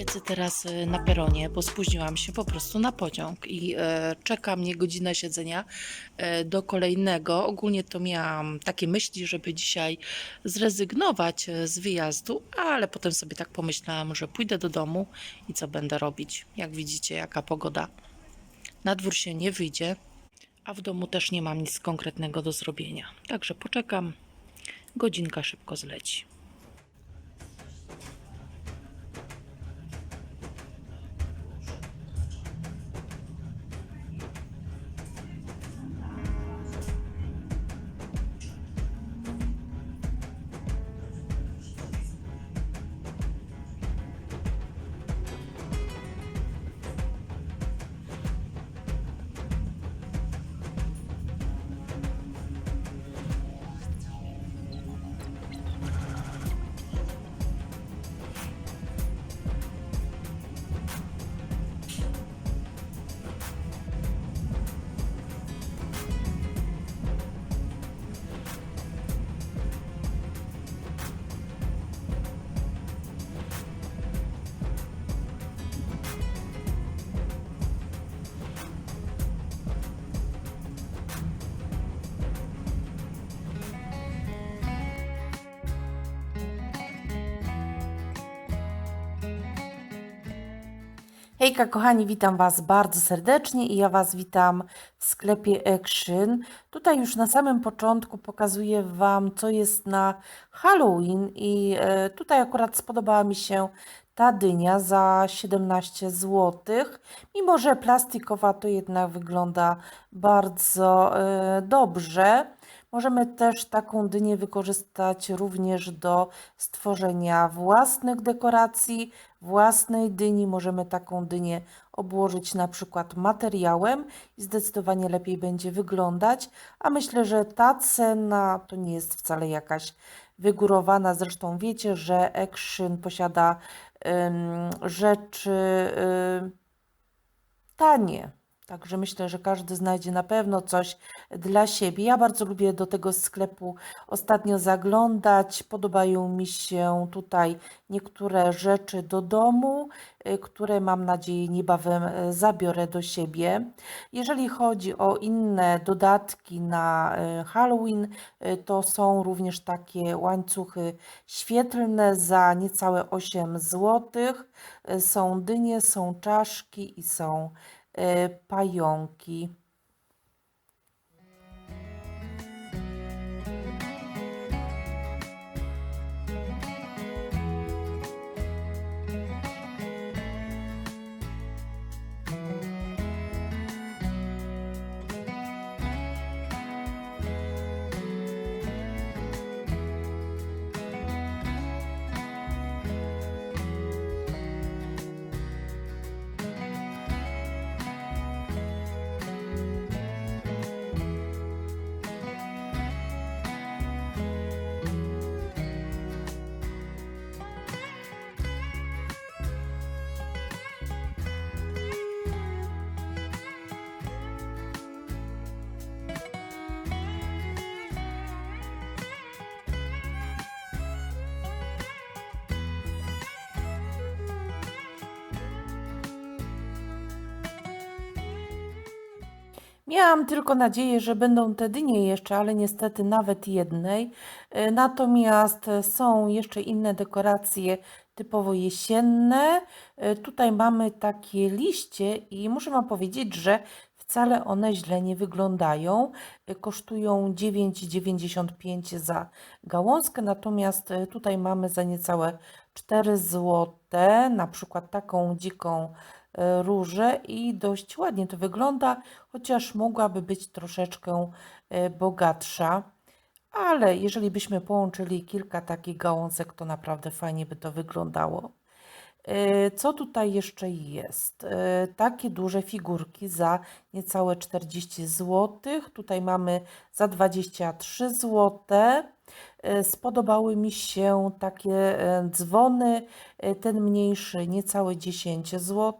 Siedzę teraz e, na peronie, bo spóźniłam się po prostu na pociąg i e, czeka mnie godzina siedzenia e, do kolejnego. Ogólnie to miałam takie myśli, żeby dzisiaj zrezygnować e, z wyjazdu, ale potem sobie tak pomyślałam, że pójdę do domu i co będę robić. Jak widzicie, jaka pogoda. Na dwór się nie wyjdzie, a w domu też nie mam nic konkretnego do zrobienia. Także poczekam. Godzinka szybko zleci. Hejka kochani, witam Was bardzo serdecznie i ja Was witam w sklepie Action. Tutaj już na samym początku pokazuję Wam, co jest na Halloween i e, tutaj akurat spodobała mi się ta dynia za 17 zł. Mimo, że plastikowa to jednak wygląda bardzo e, dobrze. Możemy też taką dynię wykorzystać również do stworzenia własnych dekoracji, własnej dyni. Możemy taką dynię obłożyć na przykład materiałem i zdecydowanie lepiej będzie wyglądać. A myślę, że ta cena to nie jest wcale jakaś wygórowana. Zresztą wiecie, że Action posiada ym, rzeczy ym, tanie. Także myślę, że każdy znajdzie na pewno coś dla siebie. Ja bardzo lubię do tego sklepu ostatnio zaglądać. Podobają mi się tutaj niektóre rzeczy do domu, y, które mam nadzieję niebawem y, zabiorę do siebie. Jeżeli chodzi o inne dodatki na y, Halloween, to są również takie łańcuchy świetlne za niecałe 8 zł. Są dynie, są czaszki i są pająki. Miałam tylko nadzieję, że będą te dynie jeszcze, ale niestety nawet jednej. E, Natomiast są jeszcze inne dekoracje typowo jesienne. E, Tutaj mamy takie liście i muszę Wam powiedzieć, że wcale one źle nie wyglądają. E, Kosztują 9,95 za gałązkę, natomiast tutaj mamy za niecałe 4 zł, na przykład taką dziką e, różę i dość ładnie to wygląda, chociaż mogłaby być troszeczkę e, bogatsza. Ale jeżeli byśmy połączyli kilka takich gałązek, to naprawdę fajnie by to wyglądało. E, Co tutaj jeszcze jest? Takie duże figurki za niecałe 40 zł. Tutaj mamy za 23 zł. E, Spodobały mi się takie e, dzwony, e, ten mniejszy niecałe 10 zł.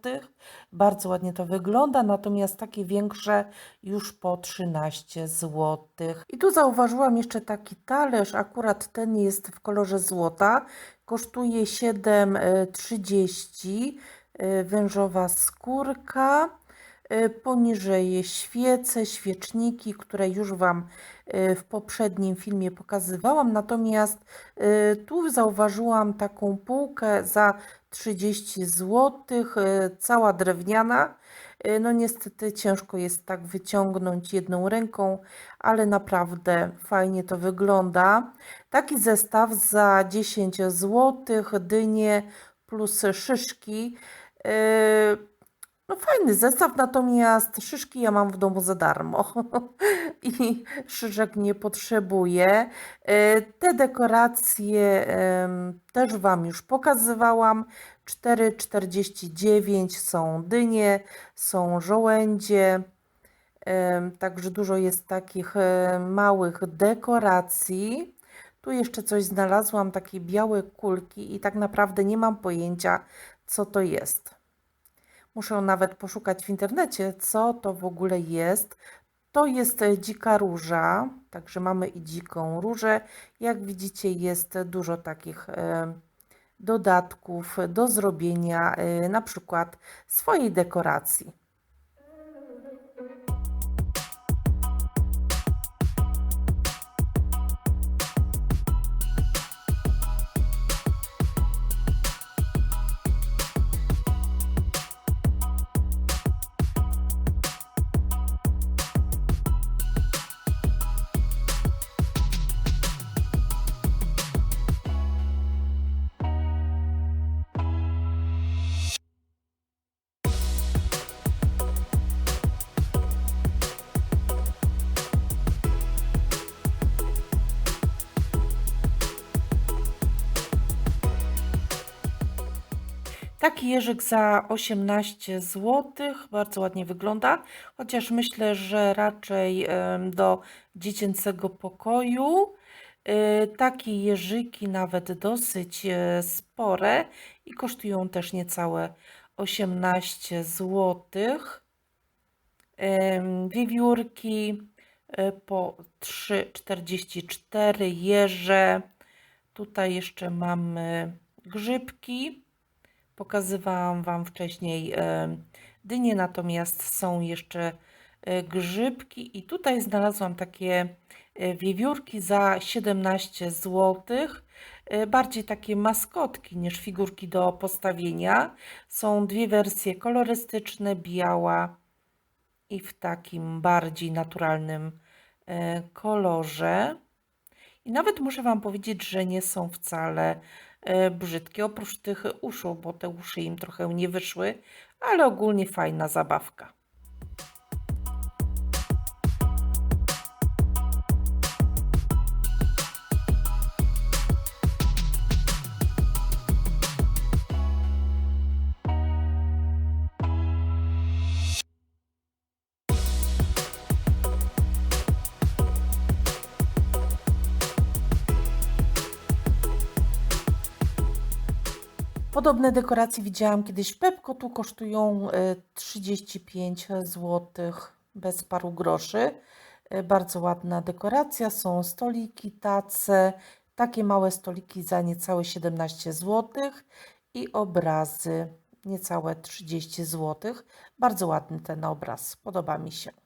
Bardzo ładnie to wygląda, natomiast takie większe już po 13 zł. I tu zauważyłam jeszcze taki talerz, akurat ten jest w kolorze złota. Kosztuje 7,30 e, wężowa skórka. E, Poniżej świece, świeczniki, które już Wam e, w poprzednim filmie pokazywałam. Natomiast e, tu zauważyłam taką półkę za 30 zł, cała drewniana. No niestety ciężko jest tak wyciągnąć jedną ręką, ale naprawdę fajnie to wygląda. Taki zestaw za 10 zł, dynie plus szyszki. No fajny zestaw, natomiast szyszki ja mam w domu za darmo i szyszek nie potrzebuję. E, Te dekoracje też Wam już pokazywałam. 4,49 są dynie, są żołędzie. Także dużo jest takich e, małych dekoracji. Tu jeszcze coś znalazłam, takie białe kulki i tak naprawdę nie mam pojęcia, co to jest. Muszę nawet poszukać w internecie, co to w ogóle jest. To jest e, dzika róża, także mamy i dziką różę. Jak widzicie, jest dużo takich e, dodatków do zrobienia, e, na przykład swojej dekoracji. Taki jeżyk za 18 zł, bardzo ładnie wygląda, chociaż myślę, że raczej do dziecięcego pokoju. Y, Takie jeżyki nawet dosyć e, spore i kosztują też niecałe 18 zł. Wiewiórki e, po 3,44 jeże. Tutaj jeszcze mamy grzybki. Pokazywałam Wam wcześniej e, dynie, natomiast są jeszcze e, grzybki i tutaj znalazłam takie e, wiewiórki za 17 zł. Bardziej takie maskotki niż figurki do postawienia. Są dwie wersje kolorystyczne, biała i w takim bardziej naturalnym kolorze. I nawet muszę Wam powiedzieć, że nie są wcale brzydkie, oprócz tych uszu, bo te uszy im trochę nie wyszły, ale ogólnie fajna zabawka. Podobne dekoracje widziałam kiedyś w Pepko, tu kosztują e, 35 zł bez paru groszy. E, Bardzo ładna dekoracja, są stoliki, tace, takie małe stoliki za niecałe 17 zł i obrazy niecałe 30 zł. Bardzo ładny ten obraz, podoba mi się.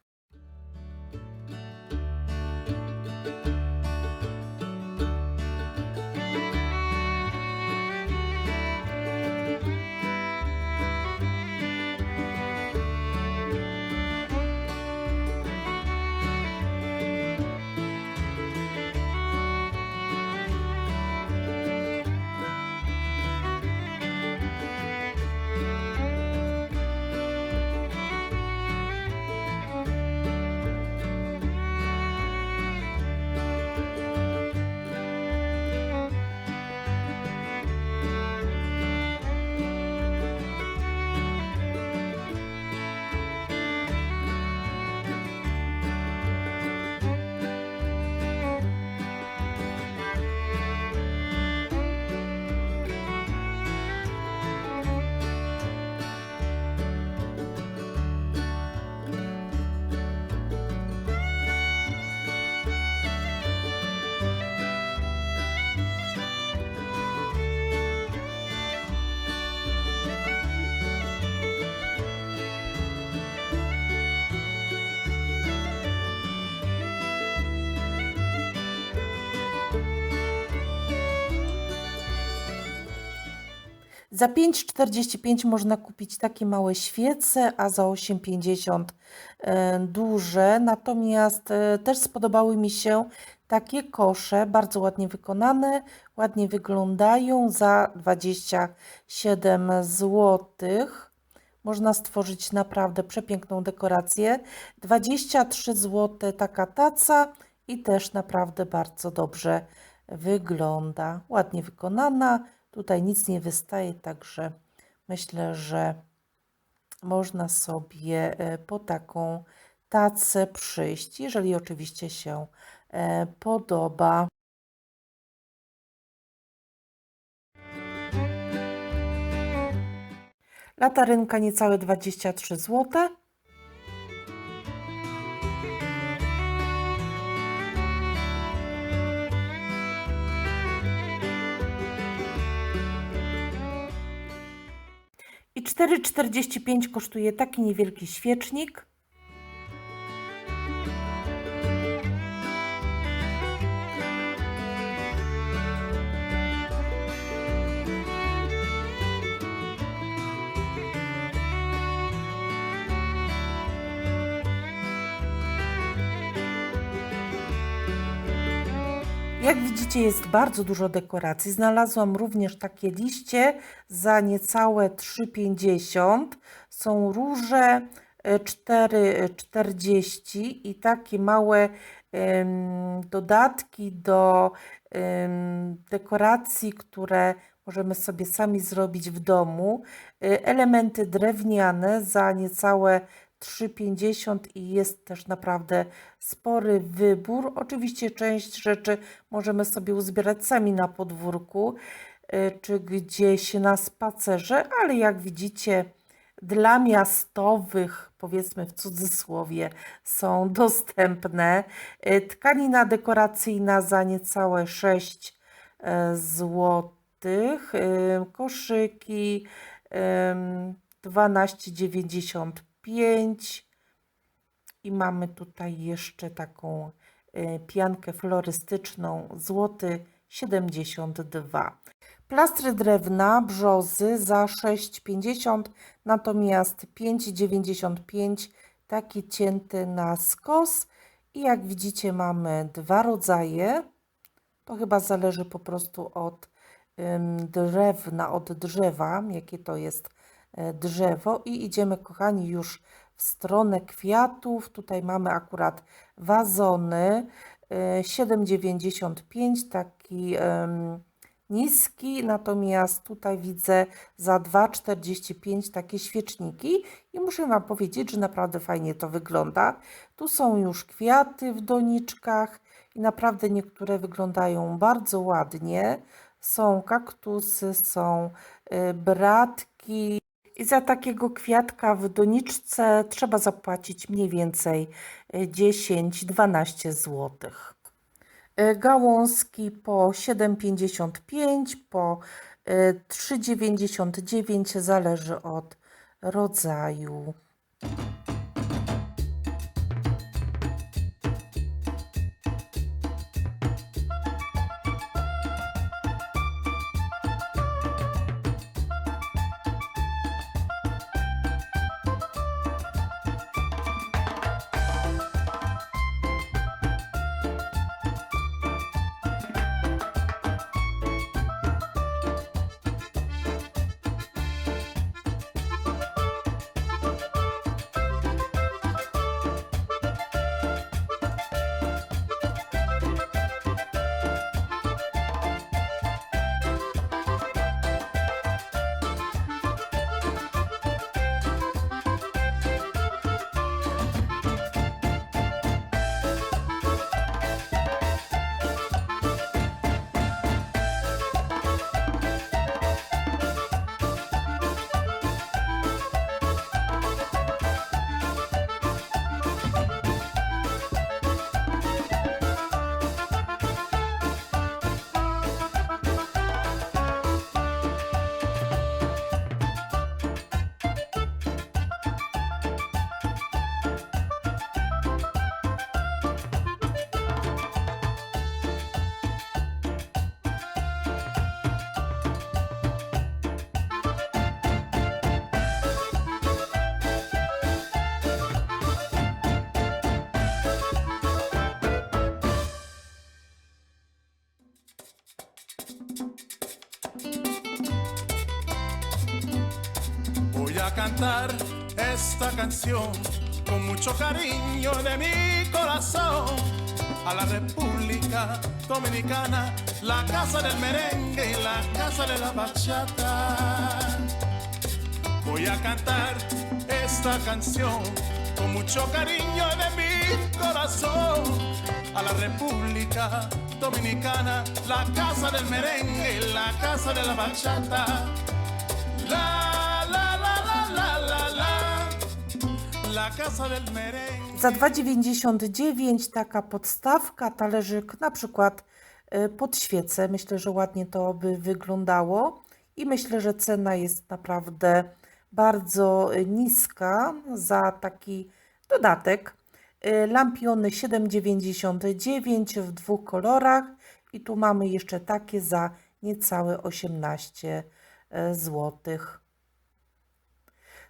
Za 5,45 można kupić takie małe świece, a za 8,50 e, duże. Natomiast e, też spodobały mi się takie kosze, bardzo ładnie wykonane, ładnie wyglądają za 27 zł. Można stworzyć naprawdę przepiękną dekorację. 23 zł taka taca i też naprawdę bardzo dobrze wygląda. Ładnie wykonana. Tutaj nic nie wystaje, także myślę, że można sobie e, po taką tacę przyjść, jeżeli oczywiście się e, podoba. Latarynka niecałe 23 zł. I 4,45 kosztuje taki niewielki świecznik. Jest bardzo dużo dekoracji. Znalazłam również takie liście za niecałe 3,50. Są róże e, 4,40 i takie małe dodatki do dekoracji, które możemy sobie sami zrobić w domu. E, Elementy drewniane za niecałe 3,50 i jest też naprawdę spory wybór. Oczywiście część rzeczy możemy sobie uzbierać sami na podwórku e, czy gdzieś na spacerze, ale jak widzicie, dla miastowych, powiedzmy w cudzysłowie, są dostępne. E, tkanina dekoracyjna za niecałe 6 e, zł, koszyki 12,95 5 i mamy tutaj jeszcze taką e, piankę florystyczną złoty 72. Plastry drewna brzozy za 6,50, natomiast 5,95 taki cięty na skos i jak widzicie mamy dwa rodzaje. To chyba zależy po prostu od drewna, od drzewa, jakie to jest drzewo. I idziemy, kochani, już w stronę kwiatów. Tutaj mamy akurat wazony e, 7,95, taki em, niski, natomiast tutaj widzę za 2,45 takie świeczniki i muszę Wam powiedzieć, że naprawdę fajnie to wygląda. Tu są już kwiaty w doniczkach i naprawdę niektóre wyglądają bardzo ładnie. Są kaktusy, są y, bratki. I za takiego kwiatka w doniczce trzeba zapłacić mniej więcej y, 10-12 złotych. Y, Gałązki po 7,55, po y, 3,99 zależy od rodzaju. A cantar esta canción con mucho cariño de mi corazón a la República Dominicana, la casa del merengue y la casa de la bachata. Voy a cantar esta canción con mucho cariño de mi corazón a la República Dominicana, la casa del merengue y la casa de la bachata. La Za 2,99 taka podstawka, talerzyk na przykład y, pod świecę. Myślę, że ładnie to by wyglądało i myślę, że cena jest naprawdę bardzo y, niska za taki dodatek. Y, Lampiony 7,99 w dwóch kolorach i tu mamy jeszcze takie za niecałe 18 złotych.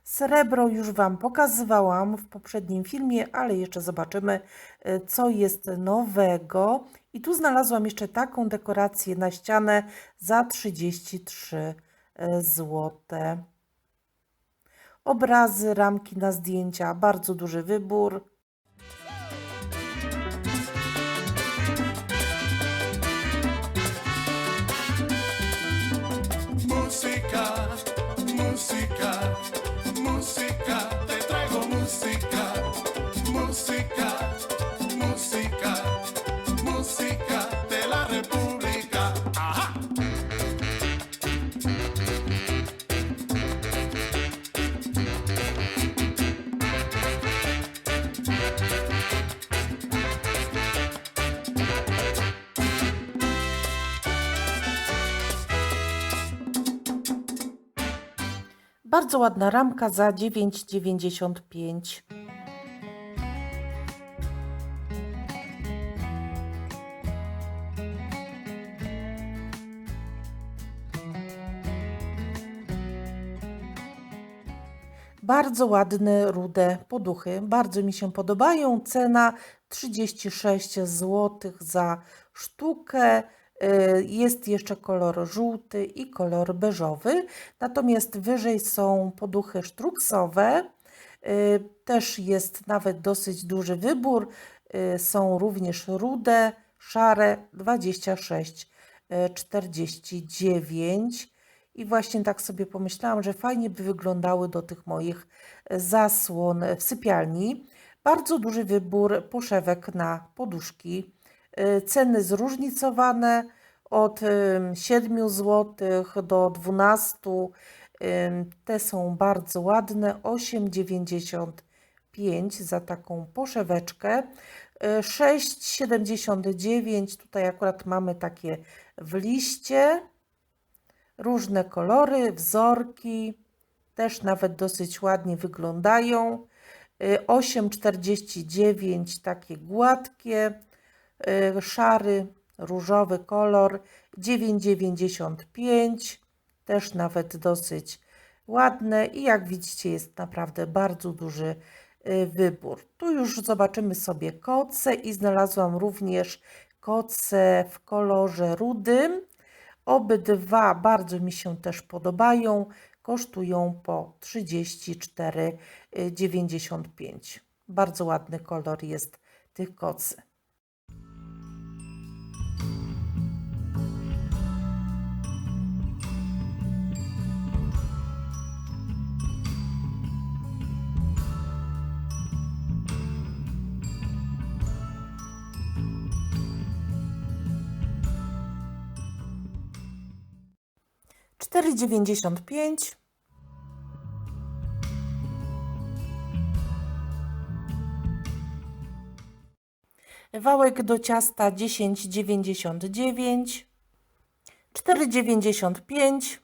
Srebro już Wam pokazywałam w poprzednim filmie, ale jeszcze zobaczymy, e, co jest nowego. I tu znalazłam jeszcze taką dekorację na ścianę za 33 zł. Obrazy, ramki na zdjęcia, bardzo duży wybór. music. Bardzo ładna ramka za 9,95. Bardzo ładne, rude poduchy. Bardzo mi się podobają. Cena 36 zł za sztukę. Y, Jest jeszcze kolor żółty i kolor beżowy. Natomiast wyżej są poduchy sztruksowe. Y, Też jest nawet dosyć duży wybór. Y, Są również rude, szare 26, y, 49. I właśnie tak sobie pomyślałam, że fajnie by wyglądały do tych moich zasłon w sypialni. Bardzo duży wybór poszewek na poduszki. Y, Ceny zróżnicowane od ym, 7 zł do 12. Ym, Te są bardzo ładne. 8,95 za taką poszeweczkę. Y, 6,79. Tutaj akurat mamy takie w liście różne kolory, wzorki, też nawet dosyć ładnie wyglądają. Y, 8,49 takie gładkie, y, szary, różowy kolor, 9,95 też nawet dosyć ładne i jak widzicie jest naprawdę bardzo duży y, wybór. Tu już zobaczymy sobie koce i znalazłam również koce w kolorze rudym. Obydwa bardzo mi się też podobają. Kosztują po 34,95. Bardzo ładny kolor jest tych kocy. Cztery dziewięćdziesiąt pięć. Wałek do ciasta 10,99, 4,95,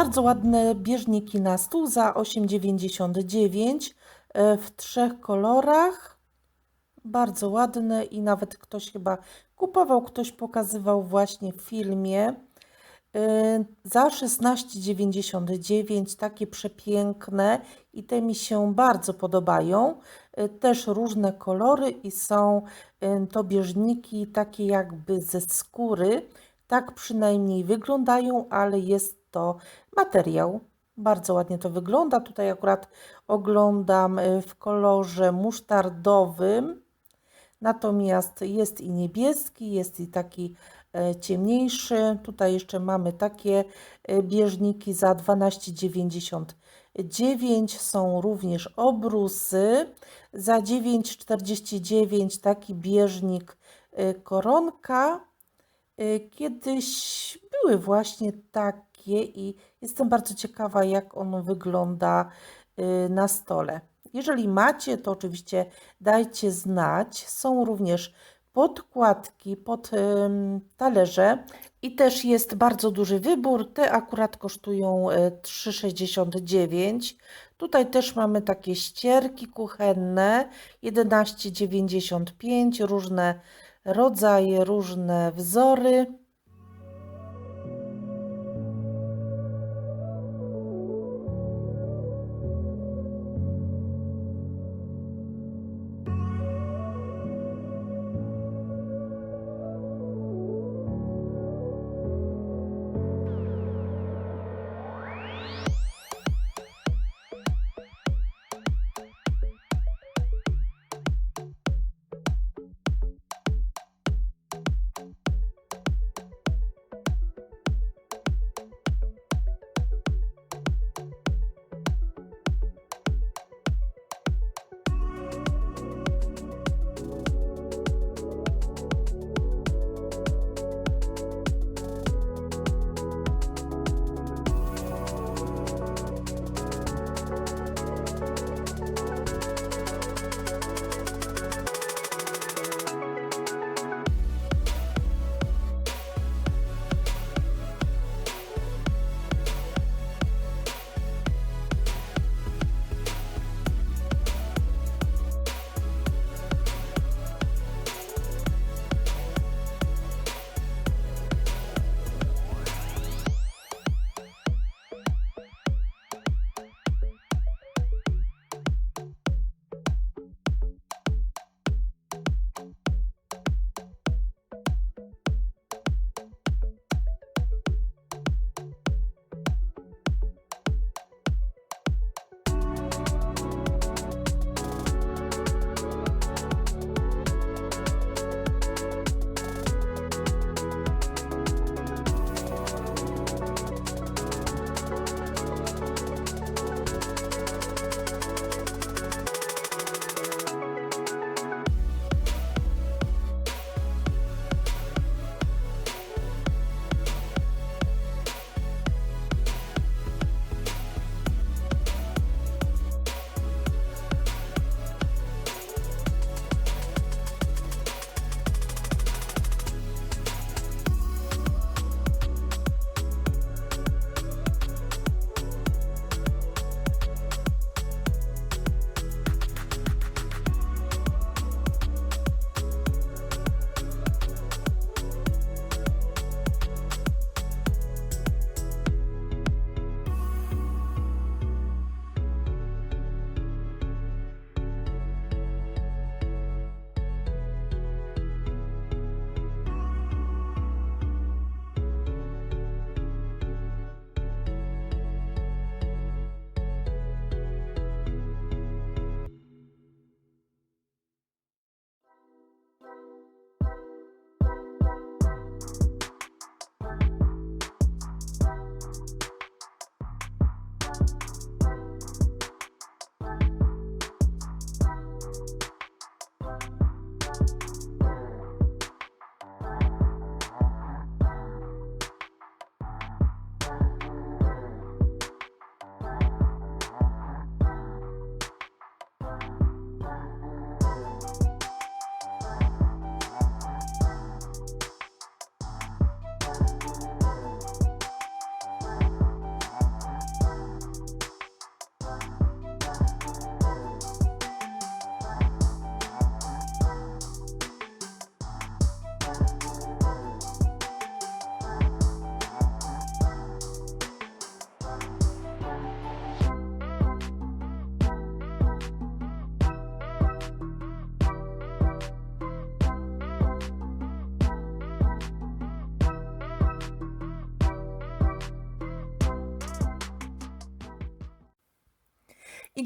Bardzo ładne bieżniki na stół za 8,99 e, w trzech kolorach. Bardzo ładne i nawet ktoś chyba kupował, ktoś pokazywał właśnie w filmie. Y, Za 16,99 takie przepiękne i te mi się bardzo podobają. Y, Też różne kolory i są to bieżniki takie jakby ze skóry. Tak przynajmniej wyglądają, ale jest to materiał. Bardzo ładnie to wygląda. Tutaj akurat oglądam y, w kolorze musztardowym. Natomiast jest i niebieski, jest i taki e, ciemniejszy. Tutaj jeszcze mamy takie e, bieżniki za 12,99. Są również obrusy. Za 9,49 taki bieżnik e, koronka. Kiedyś były właśnie takie i jestem bardzo ciekawa, jak on wygląda e, na stole. Jeżeli macie, to oczywiście dajcie znać. Są również podkładki pod talerze i też jest bardzo duży wybór. Te akurat kosztują e, 3,69. Tutaj też mamy takie ścierki kuchenne 11,95. Różne rodzaje, różne wzory.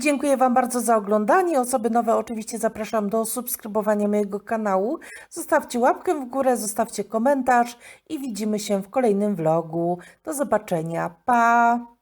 Dziękuję Wam bardzo za oglądanie. Osoby nowe oczywiście zapraszam do subskrybowania mojego kanału. Zostawcie łapkę w górę, zostawcie komentarz i widzimy się w kolejnym vlogu. Do zobaczenia. Pa!